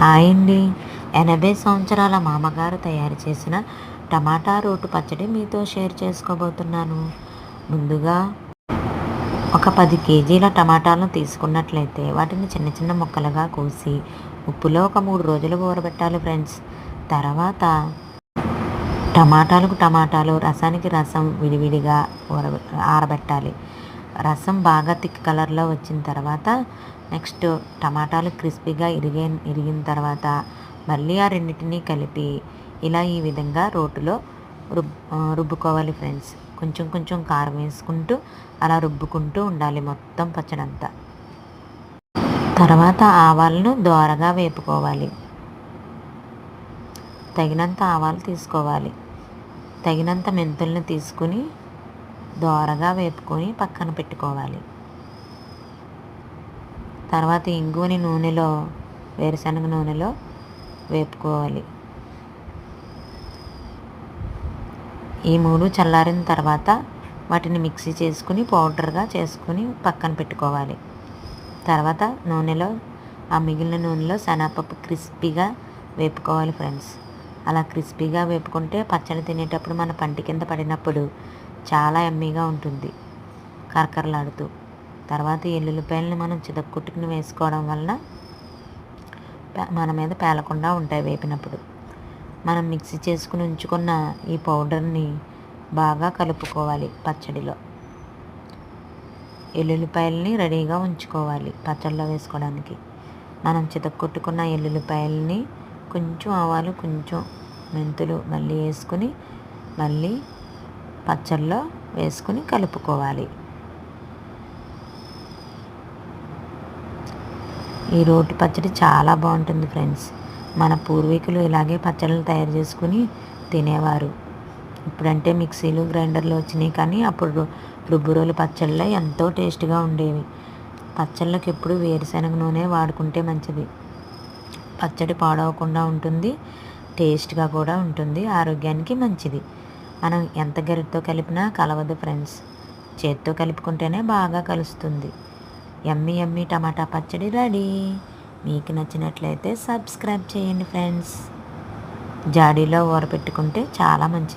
Hi అండి ఎనభై సంవత్సరాల మామగారు తయారు చేసిన టమాటా రోటు పచ్చడి మీతో షేర్ చేసుకోబోతున్నాను. ముందుగా ఒక పది కేజీల టమాటాలను తీసుకున్నట్లయితే వాటిని చిన్న చిన్న ముక్కలుగా కోసి ఉప్పులో ఒక మూడు రోజులు ఊరబెట్టాలి ఫ్రెండ్స్. తర్వాత టమాటాలకు టమాటాలు రసానికి రసం విడివిడిగా ఊర ఆరబెట్టాలి. రసం బాగా థిక్ కలర్లో వచ్చిన తర్వాత నెక్స్ట్ టమాటాలు క్రిస్పీగా ఇరిగే ఇరిగిన తర్వాత మళ్ళీ ఆ రెండింటినీ కలిపి ఇలా ఈ విధంగా రోటులో రుబ్ రుబ్బుకోవాలి ఫ్రెండ్స్. కొంచెం కొంచెం కారం వేసుకుంటూ అలా రుబ్బుకుంటూ ఉండాలి మొత్తం పచ్చడంతా. తర్వాత ఆవాలను దోరగా వేపుకోవాలి. తగినంత ఆవాలు తీసుకోవాలి. తగినంత మెంతుల్ని తీసుకుని దోరగా వేపుకొని పక్కన పెట్టుకోవాలి. తర్వాత ఇంగువని నూనెలో వేరుశనగ నూనెలో వేపుకోవాలి. ఈ మూడు చల్లారిన తర్వాత వాటిని మిక్సీ చేసుకుని పౌడర్గా చేసుకుని పక్కన పెట్టుకోవాలి. తర్వాత నూనెలో ఆ మిగిలిన నూనెలో శనగపప్పు క్రిస్పీగా వేపుకోవాలి ఫ్రెండ్స్. అలా క్రిస్పీగా వేపుకుంటే పచ్చడి తినేటప్పుడు మన పంటి కింద పడినప్పుడు చాలా ఎమ్మీగా ఉంటుంది. కరకరలాడుతూ. తర్వాత ఎల్లుల్లిపాయలని మనం చితక్కొట్టుకుని వేసుకోవడం వలన మన మీద పేలకుండా ఉంటాయి వేపినప్పుడు. మనం మిక్సీ చేసుకుని ఉంచుకున్న ఈ పౌడర్ని బాగా కలుపుకోవాలి పచ్చడిలో. ఎల్లుల్లిపాయలని రెడీగా ఉంచుకోవాలి పచ్చడిలో వేసుకోవడానికి. మనం చితక్కొట్టుకున్న ఎల్లుల్లిపాయలని కొంచెం ఆవాలు కొంచెం మెంతులు మళ్ళీ వేసుకుని మళ్ళీ పచ్చళ్ళలో వేసుకుని కలుపుకోవాలి. ఈ రోటి పచ్చడి చాలా బాగుంటుంది ఫ్రెండ్స్. మన పూర్వీకులు ఇలాగే పచ్చళ్ళు తయారు చేసుకుని తినేవారు. ఇప్పుడంటే మిక్సీలు గ్రైండర్లు వచ్చినాయి కానీ అప్పుడు రుబ్బురోలు పచ్చళ్ళ ఎంతో టేస్ట్గా ఉండేవి. పచ్చళ్ళకి ఎప్పుడు వేరుశనగ నూనె వాడుకుంటే మంచిది. పచ్చడి పాడవకుండా ఉంటుంది టేస్ట్గా కూడా ఉంటుంది ఆరోగ్యానికి మంచిది. మనం ఎంత గరిటతో కలిపినా కలవదు ఫ్రెండ్స్. చేత్తో కలుపుకుంటేనే బాగా కలుస్తుంది. ఎమ్మి ఎమ్మి టమాటా పచ్చడి రెడీ. మీకు నచ్చినట్లయితే సబ్స్క్రైబ్ చేయండి ఫ్రెండ్స్. జాడీలో ఊరపెట్టుకుంటే చాలా మంచిది.